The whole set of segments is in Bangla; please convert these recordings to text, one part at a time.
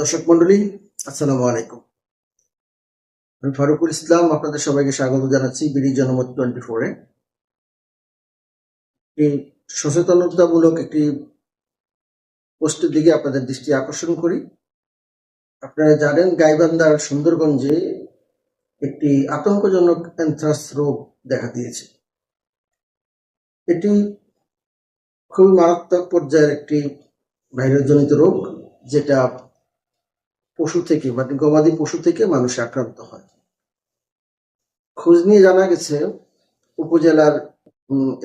দর্শক মন্ডলী আসসালামু আলাইকুম। আমি ফারুকুল ইসলাম, আপনাদের সবাইকে স্বাগত জানাচ্ছি বিডি জনমত টোয়েন্টি ফোরে একটি সচেতনতামূলক একটি পোস্টের দিকে আপনাদের দৃষ্টি আকর্ষণ করি। আপনারা জানেন, গাইবান্ধার সুন্দরগঞ্জে একটি আতঙ্কজনক অ্যানথ্রাস রোগ দেখা দিয়েছে। এটি খুবই মারাত্মক পর্যায়ের একটি ভাইরাসজনিত রোগ, যেটা পশু থেকে মানে গবাদি পশু থেকে মানুষ আক্রান্ত হয়। খোঁজ নিয়ে জানা গেছে, উপজেলার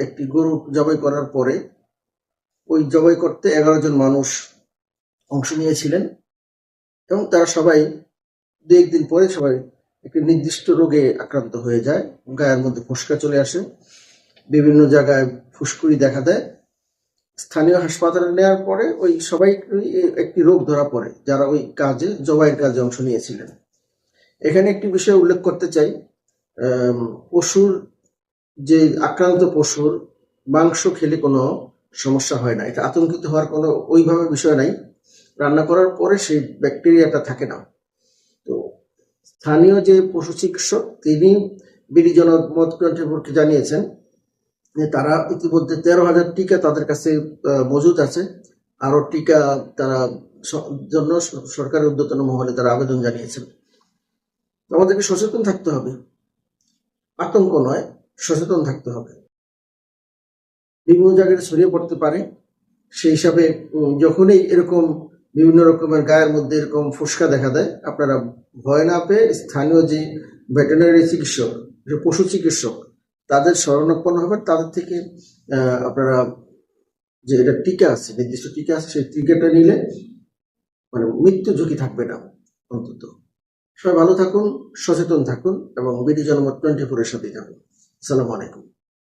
একটি গরু জবাই করার পরে ওই জবাই করতে এগারো জন মানুষ অংশ নিয়েছিলেন এবং তারা সবাই দু একদিন পরে সবাই একটি নির্দিষ্ট রোগে আক্রান্ত হয়ে যায়। গায়ের মধ্যে ফোসকা চলে আসে, বিভিন্ন জায়গায় ফুসকুড়ি দেখা দেয়। স্থানীয় হাসপাতালে নেওয়ার পরে ওই সবাই একটি রোগ ধরা পড়ে, যারা ওই কাজে, জবাইয়ের কাজে অংশ নিয়েছিলেন। এখানে একটি বিষয় উল্লেখ করতে চাই। পশুর যে আক্রান্ত পশুর মাংস খেলে কোনো সমস্যা হয় না। এটা আতঙ্কিত হওয়ার কোনো ওইভাবে বিষয় নাই। রান্না করার পরে সেই ব্যাকটেরিয়াটা থাকে না। তো স্থানীয় যে পশু চিকিৎসক, তিনি বিডি জনমত জানিয়েছেন তারা ইতিমধ্যে তেরো হাজার টিকা তাদের কাছে মজুদ আছে। আরও টিকা তারা জন্য সরকারের উদ্যতন মহলে তারা আবেদন জানিয়েছেন। আমাদেরকে সচেতন থাকতে হবে। আতঙ্ক নয়, সচেতন থাকতে হবে। বিভিন্ন জায়গায় ছড়িয়ে পড়তে পারে। সেই হিসাবে যখনই এরকম বিভিন্ন রকমের গায়ের মধ্যে এরকম ফুসকা দেখা দেয়, আপনারা ভয় না পেয়ে স্থানীয় যে ভেটেরিনারি চিকিৎসক, যে পশু চিকিৎসক তাদের শরণাপন্ন হবেন, তাদের থেকে আপনারা যে এটা টিকা আছে, নির্দিষ্ট টিকা আছে, সেই টিকাটা নিলে মানে মৃত্যু ঝুঁকি থাকবে না অন্তত। সবাই ভালো থাকুন, সচেতন থাকুন এবং বিডি জনমত টোয়েন্টি ফোরের সাথে থাকুন। আসসালামু আলাইকুম।